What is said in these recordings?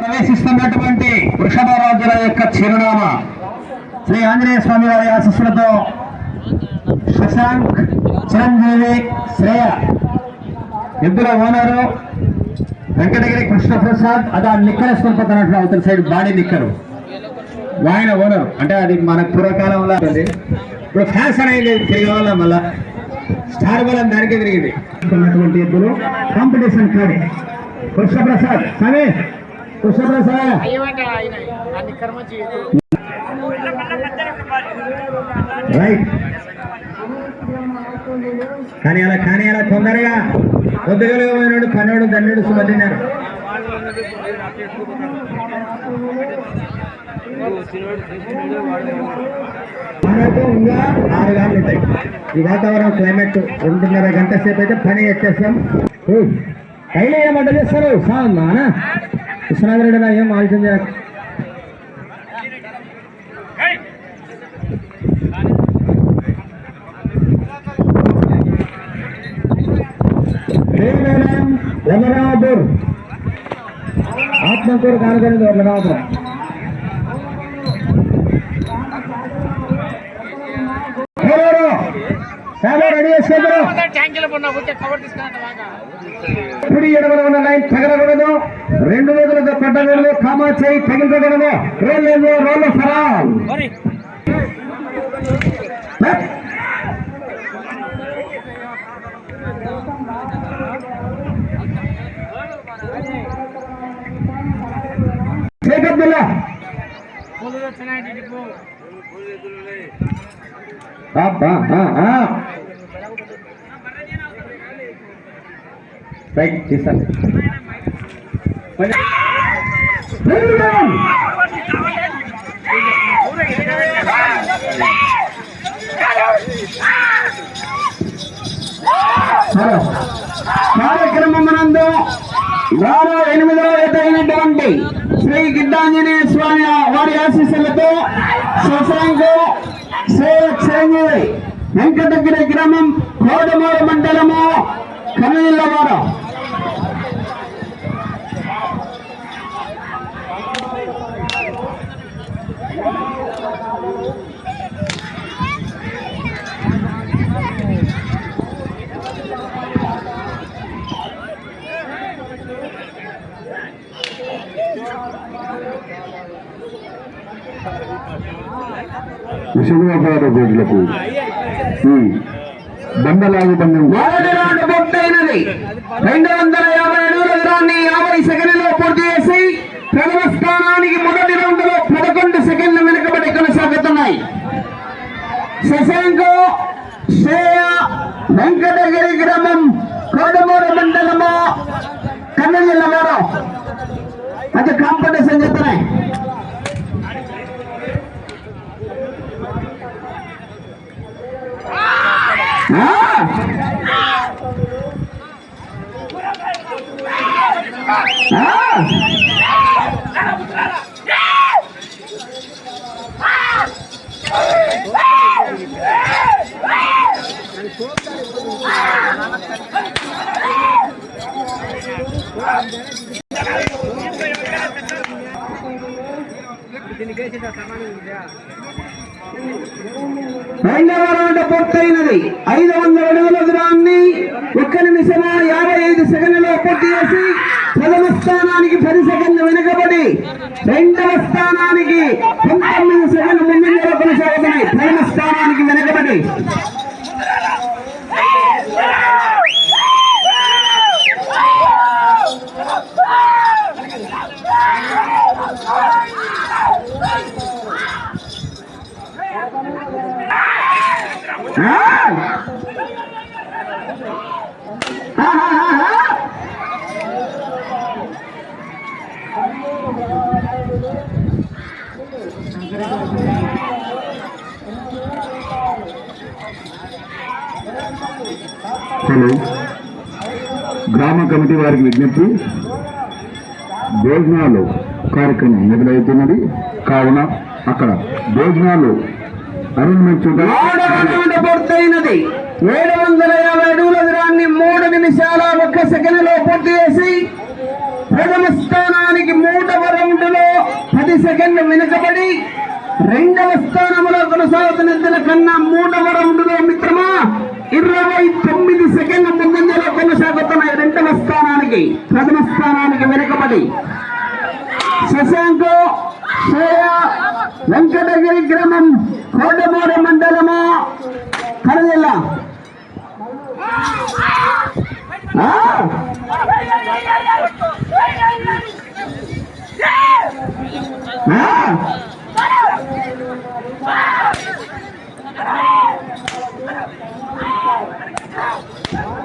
ప్రవేశిస్తున్నటువంటి వృషభరాజుల యొక్క చిరునామా. శ్రీ ఆంజనేయ స్వామి వారి ఆశస్సులతో శశాంక్ చిరంజీవి శ్రేయ ఇద్దరు ఓనరు? వెంకటగిరి కృష్ణప్రసాద్ అది ఆ నిక్కర స్వల్పతనట్లు అవతల సైడ్ బాడీ నిక్కరు. ఆయన ఓనరు. అంటే అది మన పూర్వకాలంలో ఉంది. ఇప్పుడు ఫ్యాషన్ అయింది తిరగవాల మళ్ళా స్టార్ బలం దానికే తిరిగింది ఎద్దులు కాంపిటీషన్ కాడే. కృష్ణప్రసాద్ సరే కృష్ణప్రసాద్. రైట్. కానీ అలా కానీ అలా తొందరగా పొద్దుగలుగా పోయినాడు పన్నోడు దండెడు సుమతిన్నారు. మనకు ఇంకా ఆరు గంటలు ఉంటాయి. ఈ వాతావరణం క్లైమేట్ రెండున్నర గంట సేపు అయితే పని ఎత్తేస్తాం. కైలు ఏమంట చేస్తారు సానా కృష్ణాగరెడ్డి నా ఏం ఆలోచన చేయాలి కేవలం ఆత్మకూరు కానుకొని యమరాజుర్ బాగా కుడి ఎడమన ఉన్న లైన్ తగలకూడదు రెండు రోజులతో పట్టకూడదు కామా చేయి తగిలించకూడదు పూలు వచ్చినాయి డిపో. అబ్బా, ఆ, ఆ. రైట్ తీసాను కార్యక్రమం నందు వారు ఎనిమిదవ అయినటువంటి శ్రీ గిడ్డాంజనేయ స్వామి వారి ఆశీస్సులతో శశాంకు సేవ చిరంజీవి వెంకటగిరి గ్రామం కోడమూరు మండలము కన్నయ్యవారం విషమవ్యాపార రోడ్లకు ఈ బండలాగు బంధం. మొదటి రౌండ్ పూర్తయినది. రెండు వందల యాభై అడుగుల దూరాన్ని యాభై సెకండ్లలో పూర్తి చేసి ప్రథమ స్థానానికి మొదటి రౌండ్లో పదకొండు సెకండ్ల వెనుకబడి కొనసాగుతున్నాయి. శశాంకు శ్రేయ వెంకటగిరి గ్రామం కోడమూరు మండలము కన్నడ జిల్లా వారు. అది కాంపిటీషన్ చెప్తున్నాయి. రెండవ రౌండ్ పూర్తయినది. ఐదు వందల అడుగుల దూరాన్ని ఒక్క నిమిషము యాభై ఐదు సెకండ్లలో పూర్తి చేసి ప్రథమ స్థానానికి పది సెకండ్లు వెనుకబడి రెండవ స్థానానికి పంతొమ్మిది సెకండ్లు ముందంజలో కొనసాగుతున్నాయి. ప్రథమ స్థానానికి వెనుకబడి. గ్రామ కమిటీ వారికి విజ్ఞప్తి. భోజనాలు కార్యక్రమం మొదలవుతున్నది. కావున అక్కడ భోజనాలు అరేంజ్మెంట్ పూర్తయినది. ఏడు వందల యాభై అడుగుల దూరాన్ని మూడు నిమిషాల ఒక్క సెకండ్లో పూర్తి చేసి ప్రథమ స్థానానికి మూడవ సెకండ్లు వెనుకబడి రెండవ స్థానంలో కొనసాగుతున్న కన్నా మూడవ రౌండ్లో మిత్రమా? ఇరవై తొమ్మిది స్థానానికి ప్రథమ స్థానానికి వెనుకబడి. శశాంకు శ్రేయ వెంకటగిరి గ్రామం కోడమూరు మండలము కరజిల్లా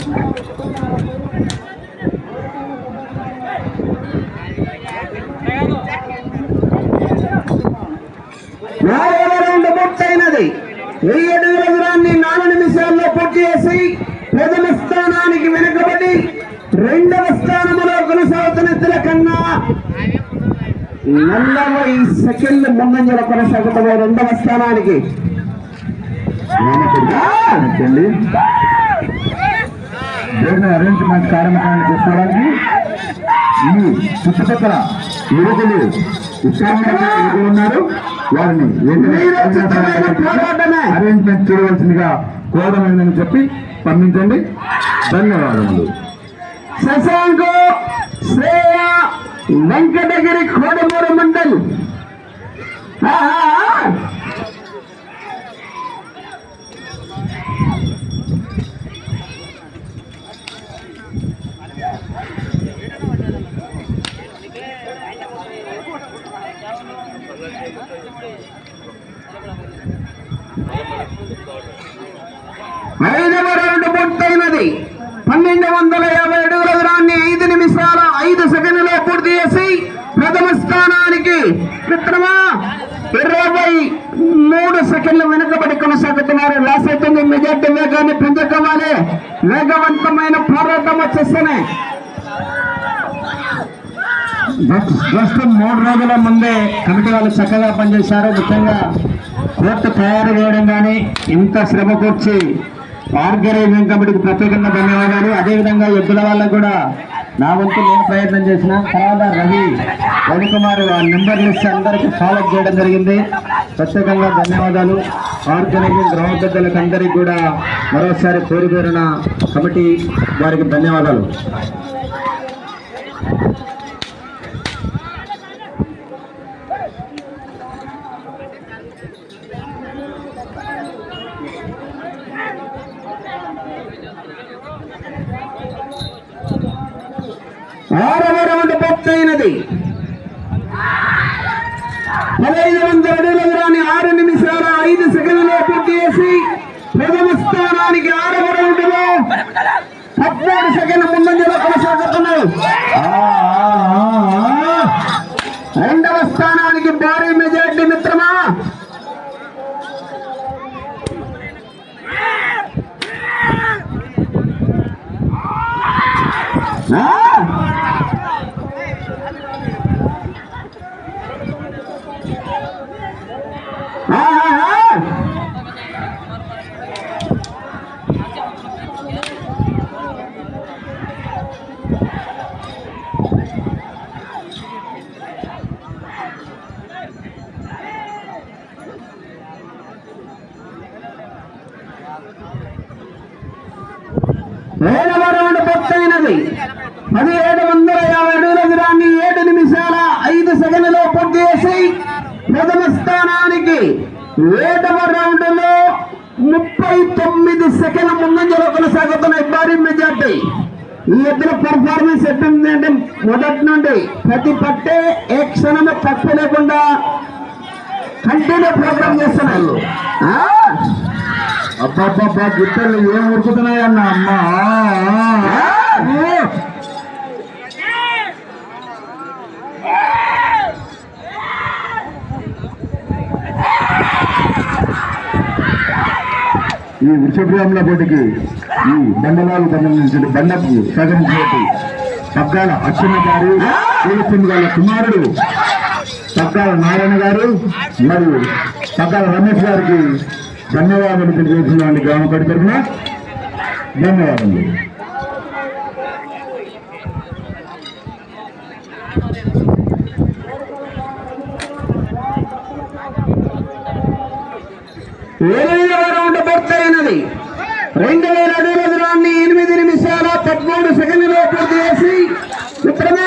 Thank you నాలుగవ రౌండ్ పూర్తయినది వెయ్యి అడుగుల దూరాన్ని నాలుగు నిమిషాల్లో పూర్తి చేసి ప్రథమ స్థానానికి వెనుకబడి రెండవ స్థానంలో కొనసాగుతున్న ఇద్దరి కన్నా నలభై సెకండ్ల ముందంజలో కొనసాగుతున్న రెండవ స్థానానికి. జరిగిన అరేంజ్మెంట్ కార్యక్రమాన్ని చేసుకోవడానికి ఈ చుట్టుపక్కల యువకులు ఉత్సాహంగా ఉన్నారు. వారిని. అరేంజ్మెంట్ చేయవలసిందిగా కోరమైందని చెప్పి పంపించండి. ధన్యవాదములు. శశాంకు శ్రేయ వెంకటగిరి కోడమూరు మండల్ ఆహా! ఐదవ రౌండ్ పూర్తయినది పన్నెండు వందల యాభై అడుగుల దూరాన్ని ఐదు నిమిషాల ఐదు సెకండ్లలో పూర్తి చేసి ప్రథమ స్థానానికి మిత్రమా? ఇరవై మూడు సెకండ్లు వెనుకబడి కొనసాగుతున్నారు. లాస్ అవుతుంది. మెజార్టీ వేగాన్ని పెంచుకోవాలి. వేగవంతమైన పోరాటం వచ్చేస్తేనే. జస్ట్ మూడు రోజుల ముందే కమిటీ వాళ్ళు చక్కగా పనిచేశారు. ముఖ్యంగా కోర్టు తయారు చేయడం కానీ ఇంత శ్రమ కూర్చి ఆర్గనైజింగ్ కమిటీకి ప్రత్యేకంగా ధన్యవాదాలు. అదేవిధంగా ఎద్దుల వాళ్ళకు కూడా నా వంతు నేను ప్రయత్నం చేసిన తర్వాత రవి రవికుమార్ ఆ నెంబర్ లిస్ట్ అందరికీ ఫాలో చేయడం జరిగింది. ప్రత్యేకంగా ధన్యవాదాలు. ఆర్గనైజింగ్ గ్రామ పెద్దలకు అందరికీ కూడా మరోసారి పేరు కమిటీ వారికి ధన్యవాదాలు ఆరవ రౌండ్ ఉంది పదహైదు వందల అడుగుల దూరాన్ని ఆరు నిమిషాల ఐదు సెకండ్లో పూర్తి చేసి ప్రథమ స్థానానికి ఆరవ రౌండ్ పద్నాలుగు సెకండ్ సెకండ్ల ముందంజలో కొనసాగుతున్నాయి రెండవ స్థానానికి భారీ మెజార్టీ మిత్రమా? Ah! ఏడవ రౌండ్ పూర్తయినది. పదిహేడు వందల యాభై అడుగుల దూరాన్ని ఏడు నిమిషాల ఐదు సెకండ్లో పూర్తి చేసి ప్రథమ స్థానానికి ఏడవ రౌండ్లో ముప్పై తొమ్మిది సెకండ్ల ముందంజలో కొనసాగుతున్న భారీ మెజార్టీ. ఈ ఇద్దరు పర్ఫార్మెన్స్ ఎట్టుందంటే మొదటి నుండి ప్రతి పట్టే ఏ క్షణము తప్పు లేకుండా కంటిన్యూ ప్రోగ్రామ్ చేస్తున్నారు. అబ్బాబ్బా గిట్టలు ఏం ఉరుకుతున్నాయన్న అమ్మా? ఈ వృషభ్రాముల పోటీకి ఈ బండలాలు సంబంధించిన బండకు సహకరించినట్టు పగ్గాల అచ్చెన్న గారు కోలుచంద్ గారి కుమారుడు పగ్గాల నారాయణ గారు మరియు పగ్గాల రమేష్ గారికి ధన్యవాదాలు తెలియజేస్తున్నాం గ్రామ కడి తరఫున. ధన్యవాదాలు రెండు వేల ఎనిమిది నిమిషాల పద్మూడు సెకండ్లో పూర్తి చేసి ఉత్తమ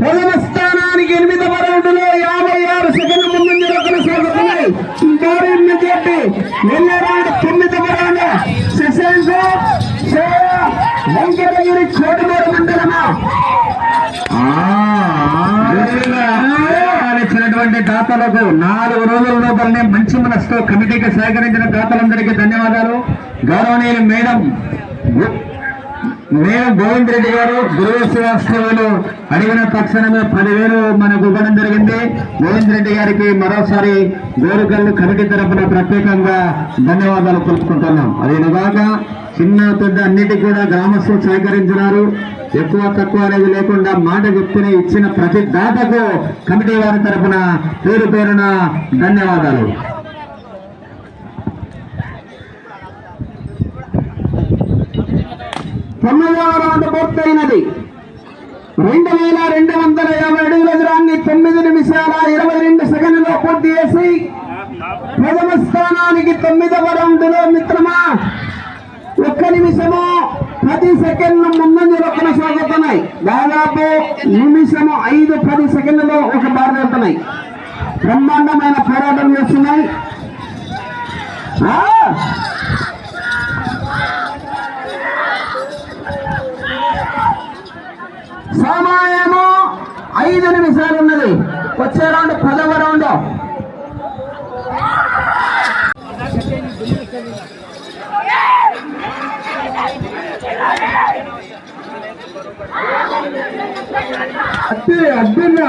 ప్రథమ స్థానానికి రౌండ్లో యాభై ఆరు సెకండ్ ముందు కొనసాగుతున్నాయి భారీ మెజార్టీ వెళ్ళే రౌండ్ వెంకటగిరి కోటమూరు మండలమా. ఇచ్చినటువంటి దాతలకు నాలుగు రోజుల లోపలనే మంచి మనసుతో కమిటీకి సహకరించిన దాతలందరికీ ధన్యవాదాలు. గౌరవనీయులు మేడం మేము గోవింద్ రెడ్డి గారు గురువు శ్రీవాస్తవులు అడిగిన తక్షణమే పదివేలు మనకు ఇవ్వడం జరిగింది. గోవింద్ రెడ్డి గారికి మరోసారి గోరుకల్లు కమిటీ తరపున ప్రత్యేకంగా ధన్యవాదాలు తెలుపుకుంటున్నాం. అదేవిధంగా చిన్న పెద్ద అన్నిటికీ కూడా గ్రామస్తులు సహకరించినారు. ఎక్కువ తక్కువ అనేది లేకుండా మాట చెప్తూనే ఇచ్చిన ప్రతి దాతకు కమిటీ వారి తరఫున పేరు పేరున ధన్యవాదాలు. తొమ్మిదవ రౌండ్ పూర్తయినది. రెండు వేల రెండు వందల యాభై అడుగుల దూరాన్ని తొమ్మిది నిమిషాల ఇరవై రెండు సెకండ్లో పూర్తి చేసి ప్రథమ స్థానానికి తొమ్మిదవ రౌండ్లో మిత్రమా ఒక్క నిమిషము పది సెకండ్లు ముందంజలో కొనసాగుతున్నాయి దాదాపు నిమిషము ఐదు పది సెకండ్లలో ఒక బార్ వెళ్తున్నాయి. బ్రహ్మాండమైన పోరాటం చేస్తున్నాయి. ఐదు నిమిషాలు ఉన్నది. వచ్చే రౌండ్ పదవ రౌండ్. అత్తే అద్దెన్నా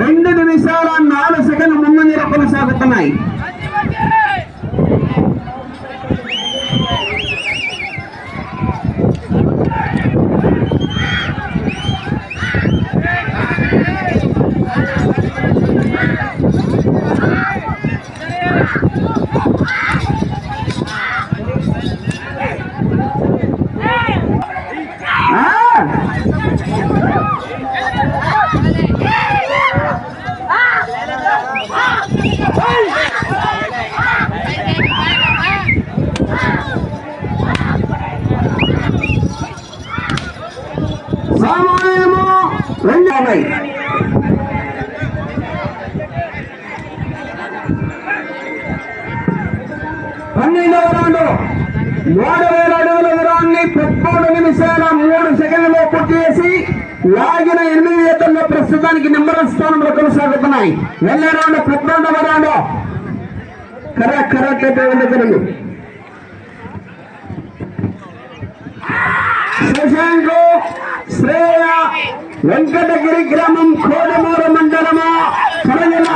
రెండు నిమిషాల నాలుగు సెకండ్లు ముందంజలో కొనసాగుతున్నాయి ఉన్నాయి పన్నెండవ రాండు. మూడు వేల అడుగుల దూరాన్ని పదమూడు నిమిషాల మూడు సెకండ్లలో పూర్తి చేసి లాగిన ఎనిమిది ఈతల్లో ప్రస్తుతానికి నెంబర్ స్థానంలో కొనసాగుతున్నాయి. వెళ్ళే రౌండ్ పద్నాలుగవ రౌండ్. కరెక్ట్ కరెక్ట్ అయితే ఉండగలదు శశాంక్ శ్రేయ వెంకటగిరి గ్రామం కోడమూరు మండలము కరజన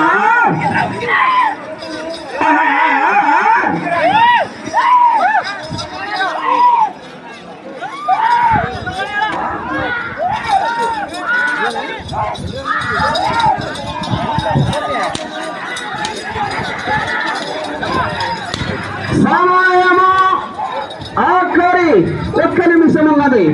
సమయము ఆఖరి ఒక్క నిమిషం ఉన్నది